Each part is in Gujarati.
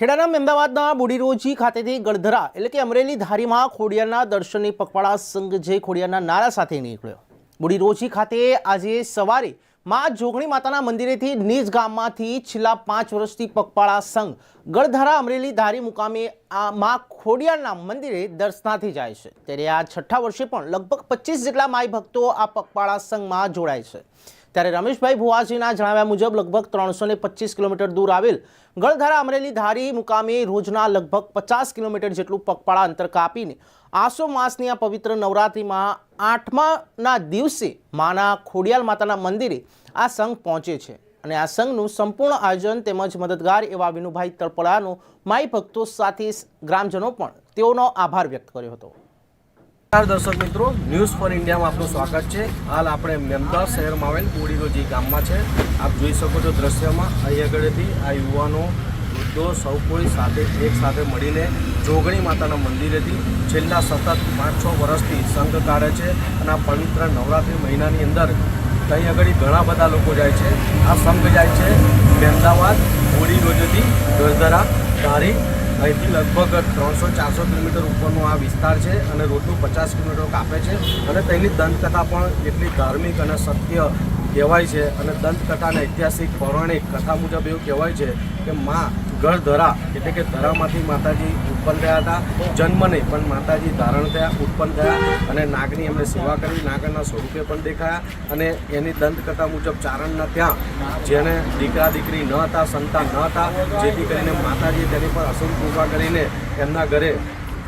ખેડાના અમદાવાદના બુડીરોજી ખાતેથી ગળધરા એટલે કે અમરેલી ધારીમાં ખોડિયારના દર્શનની પગપાળા સંઘ જે ખોડિયારના નારા સાથે નીકળ્યો. બુડીરોજી ખાતે આજે સવારે માં જોગણી માતાના મંદિરેથી નિજ ગામમાંથી છેલ્લા પાંચ વર્ષથી પગપાળા સંઘ ગળધારા અમરેલી ધારી મુકામે આ માં ખોડિયારના મંદિરે દર્શનાથી જાય છે. ત્યારે આ છઠ્ઠા વર્ષે પણ લગભગ પચીસ જેટલા માય ભક્તો આ પગપાળા સંઘમાં જોડાય છે. ત્યારે રમેશભાઈ ભુવાજીના જણાવ્યા મુજબ લગભગ ત્રણસો કિલોમીટર દૂર આવેલ ગળધારા અમરેલી ધારી મુકામે રોજના લગભગ પચાસ કિલોમીટર જેટલું પગપાળા અંતર કાપીને આસો માસની આ પવિત્ર નવરાત્રિમાં આઠમાના દિવસે માના ખોડિયાલ માતાના મંદિરે આ સંઘ પહોંચે છે. અને આ સંઘનું સંપૂર્ણ આયોજન તેમજ મદદગાર એવા વિનુભાઈ તળપળાનો માઈ ભક્તો સાથે ગ્રામજનો પણ તેઓનો આભાર વ્યક્ત કર્યો હતો. દર્શક મિત્રો, ન્યૂઝ ફોર ઇન્ડિયામાં આપનું સ્વાગત છે. હાલ આપણે મેમદાર શહેરમાં આવેલ બોડીરોજી ગામમાં છે, આપ જોઈ શકો છો દ્રશ્યમાં, અહીં આગળથી આ યુવાનો, વૃદ્ધો સૌ કોઈ સાથે, એક સાથે મળીને જોગણી માતાના મંદિરેથી છેલ્લા સતત પાંચ છ વર્ષથી સંઘ કાઢે છે અને આ પવિત્ર નવરાત્રિ મહિનાની અંદર અહીં આગળ ઘણા બધા લોકો જાય છે. આ સંઘ જાય છે મહેમદાવાદ બોડીરોજથી ગરધરા ધારી અહીંથી લગભગ ત્રણસો, ચારસો કિલોમીટર ઉપરનો આ વિસ્તાર છે અને રોજનું પચાસ કિલોમીટર કાપે છે. અને તેની દંતકથા પણ એટલી ધાર્મિક અને સત્ય કહેવાય છે. અને દંતકથાને ઐતિહાસિક પૌરાણિક કથા મુજબ એવું કહેવાય છે કે માં ગળધરા એટલે કે ધરામાંથી માતાજી ઉત્પન્ન થયા હતા. જન્મ નહીં, પણ માતાજી ધારણ થયા, ઉત્પન્ન થયા અને નાગની એમણે સેવા કરી. નાગરના સ્વરૂપે પણ દેખાયા અને એની દંતકથા મુજબ ચારણના ત્યાં જેને દીકરા દીકરી ન હતા, સંતાન ન હતા, જેથી કરીને માતાજી તેની પર અસુર કૃપા કરીને એમના ઘરે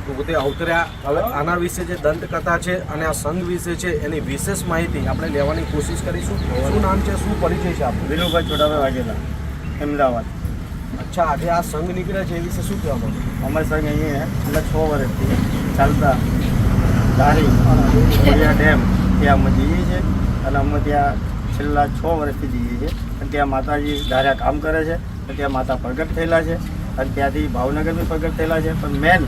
પોતે અવતર્યા. હવે આના વિશે જે દંતકથા છે અને આ સંઘ વિશે છે, એની વિશેષ માહિતી આપણે લેવાની કોશિશ કરીશું. શું નામ છે, શું પરિચય છે આપણું વિનુભાઈ છોટાભાઈ વાઘેલા, અમદાવાદ. અચ્છા, આજે આ સંઘ નીકળ્યા છે, એ વિશે શું કહેવા માંગો? અમારી સંઘ અહીંયા છેલ્લા છ વર્ષથી ચાલતા ધારી ખોડિયા ડેમ ત્યાં અમે જઈએ છીએ અને અમે ત્યાં છેલ્લા છ વર્ષથી જઈએ છીએ. અને ત્યાં માતાજી ધાર્યા કામ કરે છે, અને ત્યાં માતા પ્રગટ થયેલા છે અને ત્યાંથી ભાવનગર બી પ્રગટ થયેલા છે. પણ મેન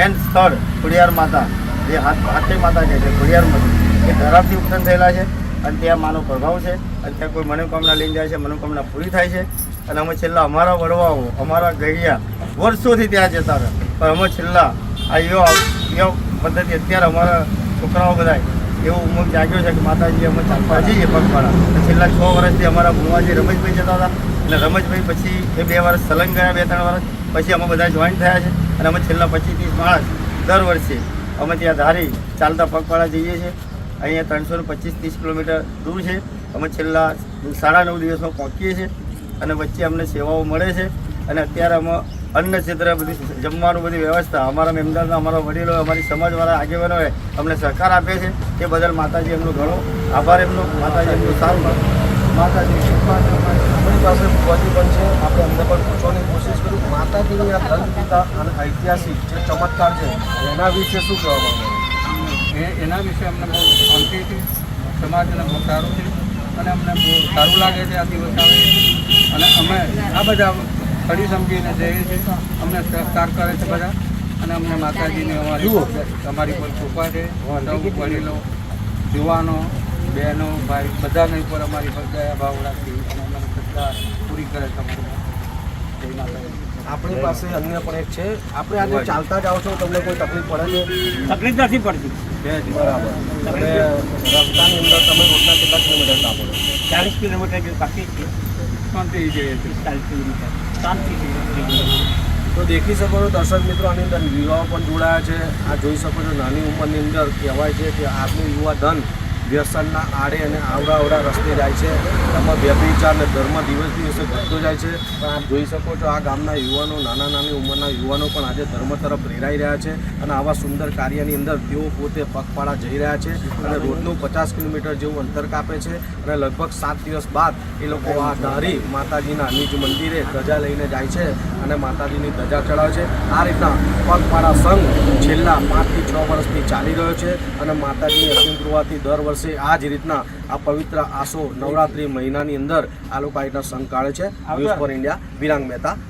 મેન સ્થળ ખોડિયાર માતા, જે હાથ માતા કહે છે ખોડિયાર માતા એ ધરાવથી ઉત્પન્ન થયેલા છે. અને ત્યાં માનો પ્રભાવ છે, અને ત્યાં કોઈ મનોકામના લઈને જાય છે, મનોકામના પૂરી થાય છે. અને અમે છેલ્લા અમારા વડવાઓ, અમારા ગઢિયા વર્ષોથી ત્યાં જતા હતા પણ અમે છેલ્લા આ યુવા પદ્ધતિ અત્યારે અમારા છોકરાઓ બધા એવું ઉમંગ જાગ્યો છે કે માતાજી અમે ચાલવા જઈએ પગપાળા. છેલ્લા છ વર્ષથી અમારા ભુવાજી રમેશભાઈ જતા હતા. અને રમેશભાઈ પછી એ બે વર્ષ સલંગ ગયા, બે ત્રણ વર્ષ. પછી અમે બધા જોઈન થયા છે. અને અમે છેલ્લા પચીસ માણસ દર વર્ષે અમે ત્યાં ધારી ચાલતા પગપાળા જઈએ છીએ. અહીંયા ત્રણસો ને પચીસ ત્રીસ કિલોમીટર દૂર છે. અમે છેલ્લા સાડા નવ દિવસમાં પહોંચીએ છીએ. અને વચ્ચે અમને સેવાઓ મળે છે. અને અત્યારે અમે અન્ન ક્ષેત્ર બધી જમવાનું બધી વ્યવસ્થા અમારા મેમદારના અમારા વડીલો, અમારી સમાજવાળા આગેવાનોએ અમને સહકાર આપે છે. તે બદલ માતાજી એમનો ઘણો આભાર એમનો. માતાજી એમનું સારું. માતાજી અમારી પાસે ભુવાજી પણ છે. આપણે અમને પણ પૂછવાની કોશિશ કરું માતાજીની આ દંતપિતા અને ઐતિહાસિક જે ચમત્કાર છે, એના વિશે શું કહેવા માંગો? એના વિશે અમને બહુ શાંતિ છે સમાજને બહુ સારું છે અને અમને બહુ સારું લાગે છે આ દિવસ આવે. અને અમે આ બધા ફરી સમજીને જઈએ છીએ. અમને સહકાર કરે છે બધા. અને અમને માતાજીની અમારી તમારી પર કૃપા છે. વડીલો યુવાનો બહેનો ભાઈ બધાને ઉપર અમારી પર દયા ભાવ રાખી અને અમને શ્રદ્ધા પૂરી કરે છે અમારી આપણી પાસે અન્ય પણ એક છે. આપણે આજે ચાલતા જાઓ છો તમને કોઈ તકલીફ પડે છે? તકલીફ નથી પડતી. બરાબર. અને રસ્તાની અંદર તમે રોજના કેટલા કિલોમીટર કાપો છો? ચાલીસ કિલોમીટર જે બાકી છે શાંતિ જઈએ છીએ ચાલીસ શાંતિ તો દેખી શકો છો દર્શક મિત્રો આની અંદર યુવાઓ પણ જોડાયા છે. આ જોઈ શકો છો નાની ઉંમરની અંદર કહેવાય છે કે આપણું યુવા ધન વ્યસનના આડે અને આવડા આવડા રસ્તે જાય છે. એમાં વ્યભિચાર અને ધર્મ દિવસ દિવસે ઘટતો જાય છે. પણ આપ જોઈ શકો છો આ ગામના યુવાનો નાના નાની ઉંમરના યુવાનો પણ આજે ધર્મ તરફ પ્રેરાઈ રહ્યા છે અને આવા સુંદર કાર્યની અંદર તેઓ પોતે પગપાળા જઈ રહ્યા છે અને રોજનું પચાસ કિલોમીટર જેવું અંતર કાપે છે અને લગભગ સાત દિવસ બાદ એ લોકો આ ધારી માતાજીના નિજ મંદિરે ધજા લઈને જાય છે અને માતાજીની ધજા ચડાવે છે. આ રીતના પગપાળા સંઘ છેલ્લા પાંચથી છ વર્ષથી ચાલી રહ્યો છે અને માતાજીની અસીમ કૃપાથી દર વર્ષે આ જ રીતના આ પવિત્ર આસો નવરાત્રિ મહિનાની અંદર આ લોકો આ રીતના સંઘ કાઢે છે. News for India Virang Mehta.